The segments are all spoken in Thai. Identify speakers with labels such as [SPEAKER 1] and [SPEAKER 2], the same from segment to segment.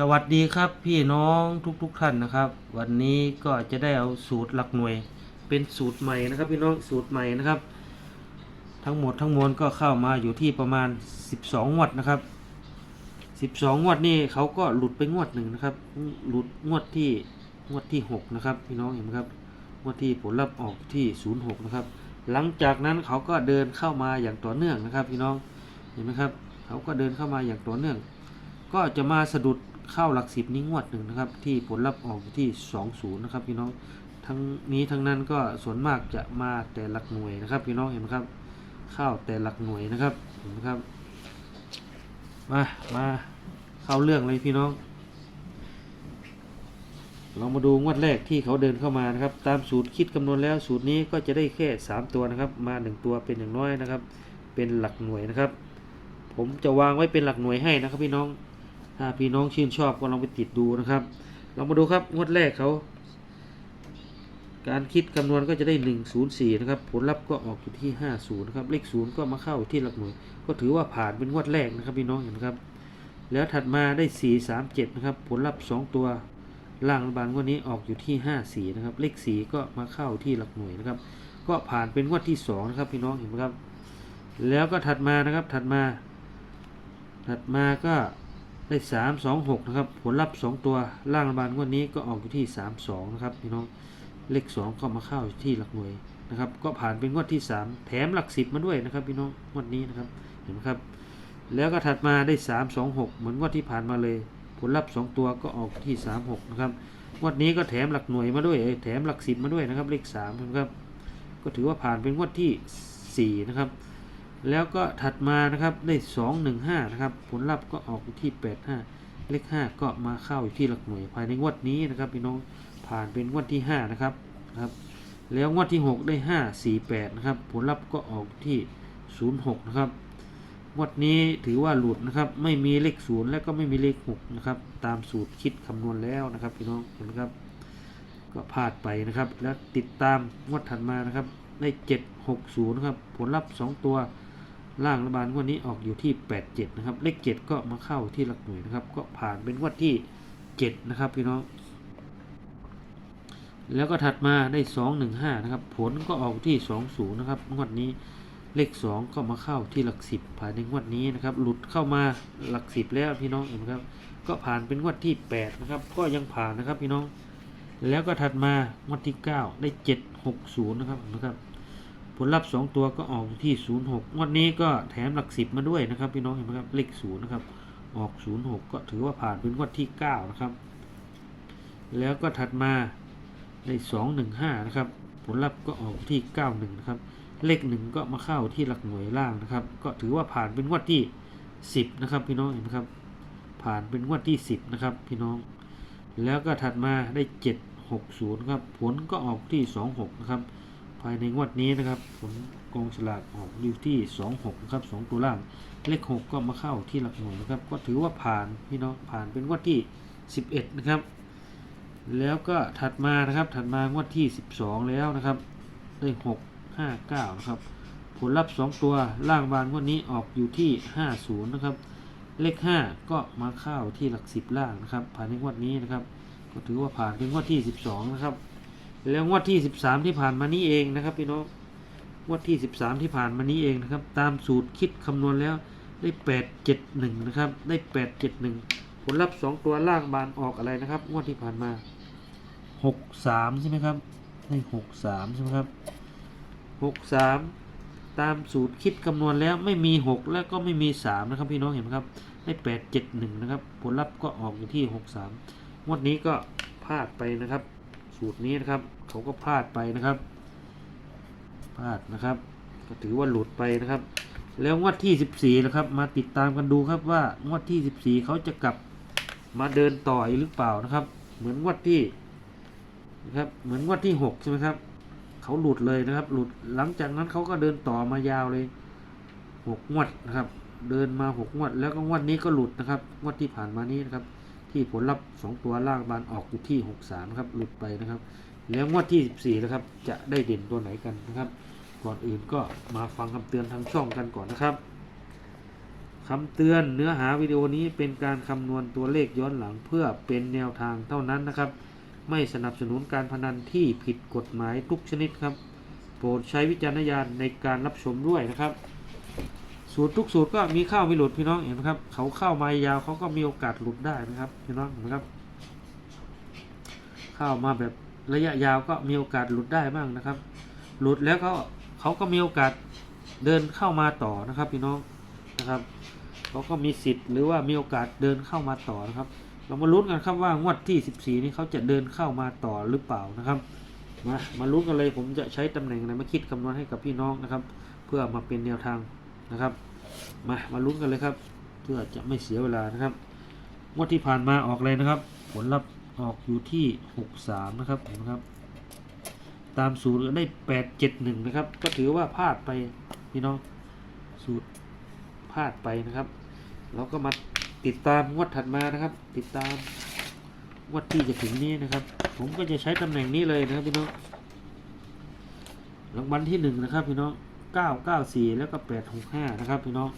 [SPEAKER 1] สวัสดีครับพี่น้องทุก ๆ ท่านนะครับ วันนี้ก็จะได้เอาสูตรหลักหน่วย เป็นสูตรใหม่นะครับ พี่น้องสูตรใหม่นะครับ ทั้งหมดทั้งมวลก็เข้ามาอยู่ที่ประมาณ 12งวดนะครับ 12งวดนี่เขาก็หลุดไปงวดหนึ่งนะครับ หลุดงวดที่งวดที่ 6 นะครับ พี่น้องเห็นไหมครับงวดที่ผลลัพธ์ออกที่ 06 นะครับ หลังจากนั้นเขาก็เดินเข้ามาอย่างต่อเนื่องนะครับ พี่น้องเห็นไหมครับ เขาก็เดินเข้ามาอย่างต่อเนื่อง ก็จะมาสะดุด เข้าหลักสิบนี้งวดหนึ่งนะครับ ที่ผลลัพธ์ออกอยู่ที่สองศูนย์นะครับพี่น้องทั้งนี้ทั้งนั้นก็ส่วนมากจะมาแต่หลักหน่วยนะครับพี่น้องเห็นไหมครับเข้าแต่หลักหน่วยนะครับเห็นไหมครับ มามาเข้าเรื่องเลยพี่น้องเรามาดูงวดแรกที่เขาเดินเข้ามานะครับ ตามสูตรคิดคำนวณแล้วสูตรนี้ก็จะได้แค่ 3 ตัวนะครับ มา 1 ตัวเป็นอย่างน้อยนะครับ เป็นหลักหน่วยนะครับ ผมจะวางไว้เป็นหลักหน่วยให้นะครับพี่น้อง ถ้าพี่น้องชื่นชอบก็ลองไปติดดูนะครับเรามาดูครับงวดแรกเขา การคิดคำนวณก็จะได้ 104 นะครับ ผลลัพธ์ก็ออกอยู่ที่ 50นะครับ เลข 0 ก็มาเข้าที่หลักหน่วย ก็ถือว่าผ่านเป็นงวดแรกนะครับพี่น้องเห็นครับ แล้วถัดมาได้ 437 นะครับ ผลลัพธ์ 2 ตัวล่างรัฐบาลงวดนี้ออกอยู่ที่ 54 นะครับ เลข 4 ก็มาเข้าที่หลักหน่วยนะครับ ก็ผ่านเป็นงวดที่ 2 นะครับพี่น้องเห็นไหมครับ แล้วก็ถัดมานะครับ ถัดมา ถัดมาก็ ได้3 2 6นะครับผลลัพธ์2ตัวล่างรัฐบาลงวดนี้ก็ออกอยู่ที่3 2นะครับพี่น้องเลข2ก็มาเข้าที่หลักหน่วยนะครับ ก็ผ่านเป็นงวดที่3แถมหลักสิบมาด้วยนะครับพี่น้องงวดนี้นะครับเห็นไหมครับ แล้วก็ถัดมาได้3 2 6เหมือนงวดที่ผ่านมาเลย ผลลัพธ์2ตัวก็ออกที่3 6นะครับงวดนี้ก็แถมหลักหน่วยมาด้วยแถมหลักสิบมาด้วยนะครับเลข3นะครับก็ถือว่าผ่านเป็นงวดที่4นะครับ แล้วก็ถัดมานะครับได้ 2 1 5 นะครับ ผลลัพธ์ก็ออกที่ 8 5 เลข 5 ก็มาเข้าอยู่ที่หลักหน่วยภายในงวดนี้นะครับพี่น้องผ่านเป็นงวดที่ 5 นะครับนะครับ แล้วงวดที่ 6 ได้ 5 4 8 นะครับ ผลลัพธ์ก็ออกที่ 06 นะครับงวดนี้ถือว่าหลุดนะครับ ไม่มีเลข 0 และก็ไม่มีเลข 6 นะครับ ตามสูตรคิดคำนวณแล้วนะครับพี่น้องเห็นไหมครับ ก็พลาดไปนะครับ แล้วติดตามงวดถัดมานะครับได้ 760 นะครับ ผลลัพธ์ 2 ตัว ล่างรัฐบาลงวดนี้ออกอยู่ที่ 87 นะครับ เลข 7 ก็มาเข้าที่หลักหน่วยนะครับ ก็ผ่านเป็นงวดที่ 7 นะครับพี่น้อง แล้วก็ถัดมาได้ 215 นะครับ ผลก็ออกที่ 20 นะครับ งวดนี้เลข 2 ก็มาเข้าที่หลัก 10ภายในงวดนี้นะครับ หลุดเข้ามาหลัก 10 แล้วพี่น้องเห็นไหมครับ ก็ผ่านเป็นงวดที่ 8 นะครับ ก็ยังผ่านนะครับพี่น้อง แล้วก็ถัดมางวดที่ 9 ได้ 760 นะครับนไหมครับ ผลลัพธ์ 2 ตัวก็ออกที่ 06 งวดนี้ก็แถมหลัก 10 มาด้วยนะครับ พี่น้องเห็นไหมครับเลข0นะครับออก 06 ก็ถือว่าผ่านเป็นงวดที่ 9 นะครับ แล้วก็ถัดมาได้215 นะครับ ผลลัพธ์ก็ออกที่ 91 นะครับ เลข 1 ก็มาเข้าที่หลักหน่วยล่างนะครับ ก็ถือว่าผ่านเป็นงวดที่ 10 นะครับ พี่น้องเห็นไหมครับ ผ่านเป็นงวดที่ 10 นะครับ พี่น้อง แล้วก็ถัดมาได้ 760 ครับ ผลก็ออกที่ 26 นะครับ ภายในงวดนี้นะครับ ผลกองฉลากออกอยู่ที่ 26นะครับ2ตัวล่าง เลข 6 ก็มาเข้าที่หลักหน่วยนะครับ ก็ถือว่าผ่านพี่น้องผ่านเป็นงวดที่ 11 นะครับ แล้วก็ถัดมานะครับถัดมางวดที่ 12 แล้วนะครับได้6 5 9นะครับผลลัพธ์ 2 ตัวล่างบานงวดนี้ออกอยู่ที่ 50 นะครับ เลข 5 ก็มาเข้าที่หลัก 10 ล่างนะครับภายในงวดนี้นะครับ ก็ถือว่าผ่านเป็นงวดที่ 12 นะครับ แล้วงวดที่ 13 ที่ผ่านมานี้เองนะครับพี่น้องงวดที่ 13 ที่ผ่านมานี้เองนะครับ ตามสูตรคิดคำนวณแล้วได้ 871 นะครับ ได้ 871 ผลลัพธ์ 2 ตัวล่างบานออกอะไรนะครับ งวดที่ผ่านมา 63 ใช่ไหมครับได้63 ใช่ไหมครับ 63 ตามสูตรคิดคำนวณแล้วไม่มี 6 และก็ไม่มี 3 นะครับ พี่น้องเห็นไหมครับ ได้ 871 นะครับ ผลลัพธ์ก็ออกอยู่ที่ 63 งวดนี้ก็พลาดไปนะครับ สูตรนี้นะครับ เขาก็พลาดไปนะครับพลาดนะครับ ก็ถือว่าหลุดไปนะครับ แล้วงวดที่ 14 นะครับ มาติดตามกันดูครับว่างวดที่ 14 เขาจะกลับมาเดินต่ออีกหรือเปล่านะครับ เหมือนงวดที่นะครับเหมือนงวดที่ 6 ใช่ไหมครับเขาหลุดเลยนะครับ หลุดหลังจากนั้นเขาก็เดินต่อมายาวเลยหกงวดนะครับ เดินมาหกงวด แล้วก็งวดนี้ก็หลุดนะครับ งวดที่ผ่านมานี้นะครับ ที่ผลลัพธ์สองตัวล่างบานออกอยู่ที่หกสามครับหลุดไปนะครับ แล้วงวดที่สิบสี่นะครับจะได้เด่นตัวไหนกันนะครับ ก่อนอื่นก็มาฟังคำเตือนทางช่องกันก่อนนะครับคำเตือนเนื้อหาวิดีโอนี้เป็นการคำนวณตัวเลขย้อนหลังเพื่อเป็นแนวทางเท่านั้นนะครับ ไม่สนับสนุนการพนันที่ผิดกฎหมายทุกชนิดครับ โปรดใช้วิจารณญาณในการรับชมด้วยนะครับ สูตรทุกสูตรก็มีเข้าไม่หลุดพี่น้องเห็นไหมครับ เขาเข้ามายาวเขาก็มีโอกาสหลุดได้นะครับพี่น้องเห็นไหมครับ เข้ามาแบบระยะยาวก็มีโอกาสหลุดได้บ้างนะครับ หลุดแล้วก็เขาก็มีโอกาสเดินเข้ามาต่อนะครับพี่น้องนะครับเขาก็มีสิทธิ์หรือว่ามีโอกาสเดินเข้ามาต่อนะครับ เรามาลุ้นกันครับว่างวดที่ 14 นี้เขาจะเดินเข้ามาต่อหรือเปล่านะครับมามาลุ้นกันเลยผมจะใช้ตำแหน่งไหนมาคิดคำนวณให้กับพี่น้องนะครับ เพื่อมาเป็นแนวทาง นะครับ มามาลุ้นกันเลยครับ เพื่อจะไม่เสียเวลานะครับงวดที่ผ่านมาออกเลยนะครับ ผลลัพธ์ออกอยู่ที่ 63 นะครับเห็นไหมครับ ตามสูตรได้ 871 นะครับ ก็ถือว่าพลาดไปพี่น้องสูตรพลาดไปนะครับเราก็มาติดตามงวดถัดมานะครับ ติดตามงวดที่จะถึงนี้นะครับ ผมก็จะใช้ตำแหน่งนี้เลยนะครับพี่น้องรางวัลที่หนึ่งนะครับพี่น้อง 994แล้วก็865นะครับพี่น้อง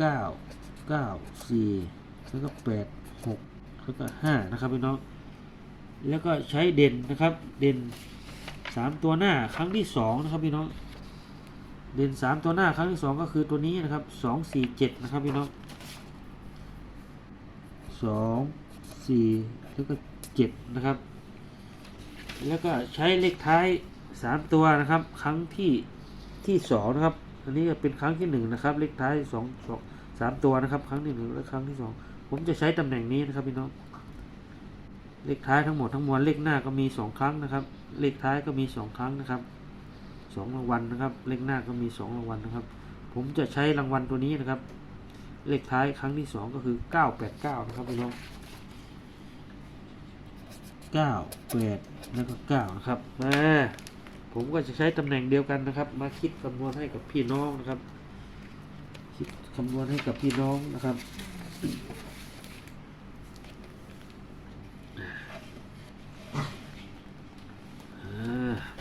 [SPEAKER 1] 994แล้วก็86แล้วก็5นะครับพี่น้องแล้วก็ใช้เด่นนะครับ เด่น3ตัวหน้าครั้งที่2นะครับพี่น้องเด่น3ตัวหน้าครั้งที่2ก็คือตัวนี้นะครับ2 4 7นะครับพี่น้อง2 4แล้วก็7นะครับ แล้วก็ใช้เลขท้าย 3ตัวนะครับ ครั้งที่ที่2นะครับ อันนี้เป็นครั้งที่1นะครับ เลขท้าย2 2 3ตัวนะครับ ครั้งที่1และครั้งที่2ผมจะใช้ตำแหน่งนี้นะครับพี่น้อง เลขท้ายทั้งหมดทั้งมวลเลขหน้าก็มี2ครั้งนะครับ เลขท้ายก็มี2ครั้งนะครับสองรางวัลนะครับ เลขหน้าก็มี2รางวัลนะครับ ผมจะใช้รางวัลตัวนี้นะครับ เลขท้ายครั้งที่2ก็คือ989นะครับพี่น้อง9 8แปดแล้วก็9นะครับมา ผมก็จะใช้ตำแหน่งเดียวกันนะครับ มาคิดคำนวณให้กับพี่น้องนะครับ คิดคำนวณให้กับพี่น้องนะครับ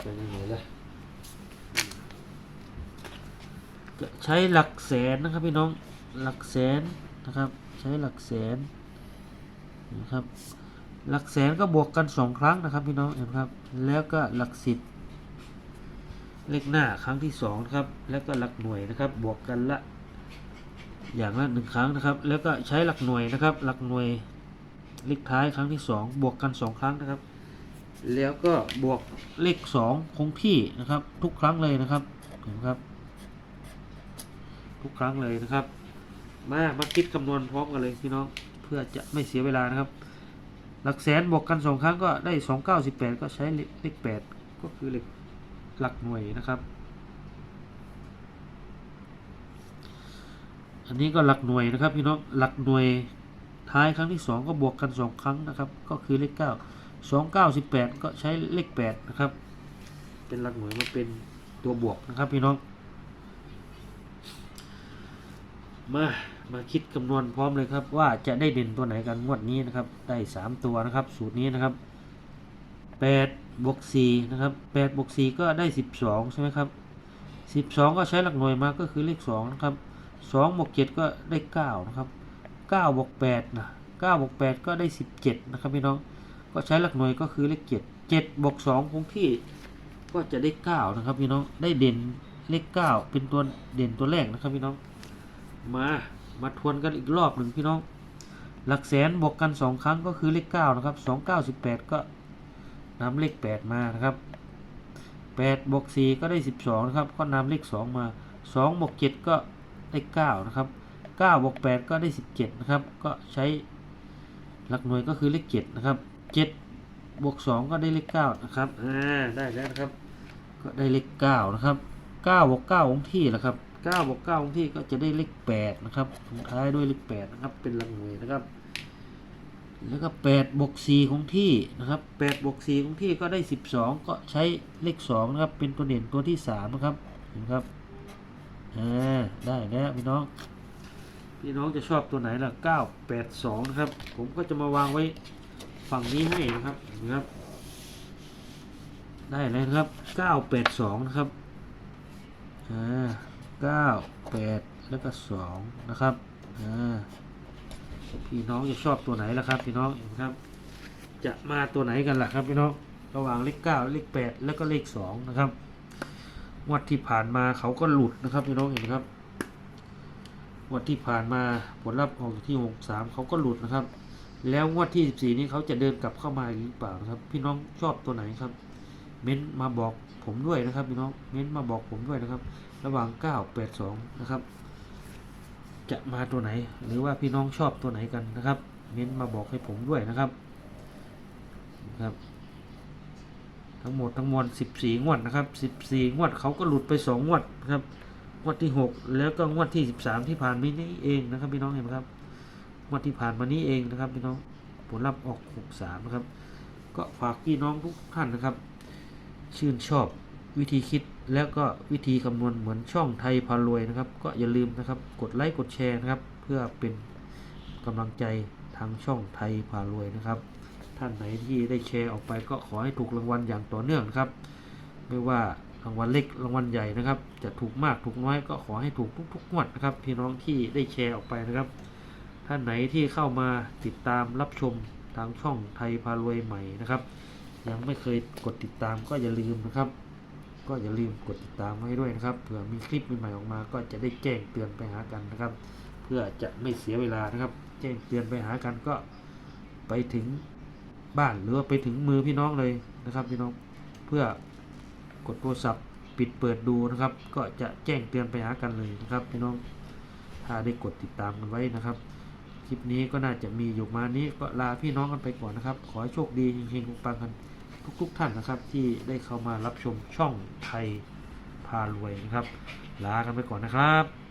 [SPEAKER 1] เป็นยังไงล่ะจะใช้หลักแสนนะครับพี่น้องหลักแสนนะครับ ใช้หลักแสนนะครับ หลักแสนก็บวกกันสองครั้งนะครับพี่น้องเห็นไหมครับ แล้วก็หลักสิบ เลขหน้าครั้งที่สองนะครับแล้วก็หลักหน่วยนะครับ บวกกันละอย่างละหนึ่งครั้งนะครับ แล้วก็ใช้หลักหน่วยนะครับ หลักหน่วยเลขท้ายครั้งที่สองบวกกันสองครั้งนะครับ แล้วก็บวกเลขสองคงที่นะครับ ทุกครั้งเลยนะครับเห็นไหมครับ ทุกครั้งเลยนะครับ มามาคิดคำนวณพร้อมกันเลยพี่น้องเพื่อจะไม่เสียเวลานะครับ หลักแสนบวกกันสองครั้งก็ได้สองเก้าสิบแปดก็ใช้เลขเลขแปดก็คือเลข หลักหน่วยนะครับ อันนี้ก็หลักหน่วยนะครับพี่น้องหลักหน่วยท้ายครั้งที่สองก็บวกกันสองครั้งนะครับ ก็คือเลขเก้าสองเก้าสิบแปดก็ใช้เลขแปดนะครับ เป็นหลักหน่วยมาเป็นตัวบวกนะครับพี่น้อง มามาคิดคำนวณพร้อมเลยครับ ว่าจะได้เด่นตัวไหนกันงวดนี้นะครับ ได้สามตัวนะครับ สูตรนี้นะครับแปด บวกสี่นะครับแปดบวกสี่ก็ได้สิบสองใช่ไหมครับสิบสองก็ใช้หลักหน่วยมาก็คือเลขสองนะครับสองบวกเจ็ดก็ได้เก้านะครับเก้าบวกแปดนะเก้าบวกแปดก็ได้สิบเจ็ดนะครับพี่น้อง ก็ใช้หลักหน่วยก็คือเลขเจ็ดเจ็ดบวกสองคงที่ก็จะได้เก้านะครับพี่น้อง ได้เด่นเลขเก้าเป็นตัวเด่นตัวแรกนะครับพี่น้อง มา มาทวนกันอีกรอบหนึ่งพี่น้อง หลักแสนบวกกันสองครั้งก็คือเลขเก้านะครับสองเก้าสิบแปดก็ นำเลขแปดมานะครับแปดบวกสี่ก็ได้สิบสองนะครับ ก็นำเลขสองมาสองบวกเจ็ดก็ได้เก้านะครับเก้าบวกแปดก็ได้สิบเจ็ดนะครับ ก็ใช้หลักหน่วยก็คือเลขเจ็ดนะครับเจ็ดบวกสองก็ได้เลขเก้านะครับอ่าได้แล้วนะครับ ก็ได้เลขเก้านะครับเก้าบวกเก้าองที่แหละครับเก้าบวกเก้าองที่ก็จะได้เลขแปดนะครับลงท้ายด้วยเลขแปดนะครับ เป็นหลักหน่วยนะครับ แล้วก็แปดบวกสี่ของที่นะครับแปดบวกสี่ของที่ก็ได้สิบสองก็ใช้เลขสองนะครับ เป็นตัวเด่นตัวที่สามนะครับเห็นไหมครับอ่าได้แล้วพี่น้อง พี่น้องจะชอบตัวไหนล่ะเก้าแปดสองนะครับ ผมก็จะมาวางไว้ฝั่งนี้ให้นะครับเห็นะครับ ได้เลยนะครับเก้าแปดสองนะครับอ่าเก้าแปดแล้วก็สองนะครับอ่า พี่น้องจะชอบตัวไหนล่ะครับ พี่น้องเห็นครับ จะมาตัวไหนกันล่ะครับ พี่น้องระหว่างเลขเก้าเลขแปดแล้วก็เลขสองนะครับงวดที่ผ่านมาเขาก็หลุดนะครับ พี่น้องเห็นครับงวดที่ผ่านมาผลลัพธ์ออกที่หกสามเขาก็หลุดนะครับ แล้วงวดที่สิบสี่นี้เขาจะเดินกลับเข้ามาหรือเปล่านะครับ พี่น้องชอบตัวไหนครับ เม้นมาบอกผมด้วยนะครับ พี่น้องเม้นมาบอกผมด้วยนะครับ ระหว่างเก้าแปดสองนะครับ จะมาตัวไหน หรือว่าพี่น้องชอบตัวไหนกันนะครับเม้นมาบอกให้ผมด้วยนะครับครับ ทั้งหมดทั้งมวล14 งวดนะครับ 14 งวดเขาก็หลุดไป 2 งวดนะครับ งวดที่ 6 แล้วก็งวดที่ 13 ที่ผ่านมานี้เองนะครับ พี่น้องเห็นไหมครับ งวดที่ผ่านมานี้เองนะครับ พี่น้องผลลัพธ์ออก 63 นะครับ ก็ฝากพี่น้องทุกท่านนะครับ ชื่นชอบวิธีคิด แล้วก็วิธีคำนวณเหมือนช่องไทยพารวยนะครับ ก็อย่าลืมนะครับ กดไลค์กดแชร์นะครับ เพื่อเป็นกำลังใจทางช่องไทยพารวยนะครับ ท่านไหนที่ได้แชร์ออกไปก็ขอให้ถูกรางวัลอย่างต่อเนื่องครับ ไม่ว่ารางวัลเล็กรางวัลใหญ่นะครับ จะถูกมากถูกน้อยก็ขอให้ถูกทุกๆงวดนะครับ พี่น้องที่ได้แชร์ออกไปนะครับ ท่านไหนที่เข้ามาติดตามรับชมทางช่องไทยพารวยใหม่นะครับ ยังไม่เคยกดติดตามก็อย่าลืมนะครับ ก็อย่าลืมกดติดตามไว้ด้วยนะครับเผื่อมีคลิปใหม่ๆออกมา ก็จะได้แจ้งเตือนไปหากันนะครับ เพื่อจะไม่เสียเวลานะครับ แจ้งเตือนไปหากันก็ไปถึงบ้านหรือว่าไปถึงมือพี่น้องเลยนะครับพี่น้องเพื่อกดโทรศัพท์ปิดเปิดดูนะครับ ก็จะแจ้งเตือนไปหากันเลยนะครับพี่น้องถ้าได้กดติดตามกันไว้นะครับคลิปนี้ก็น่าจะมีอยู่มานี้ก็ลาพี่น้องกันไปก่อนนะครับ ขอให้โชคดีเฮงๆปังกัน ทุกๆท่านนะครับ ที่ได้เข้ามารับชมช่องไทยพารวยนะครับ ลากันไปก่อนนะครับ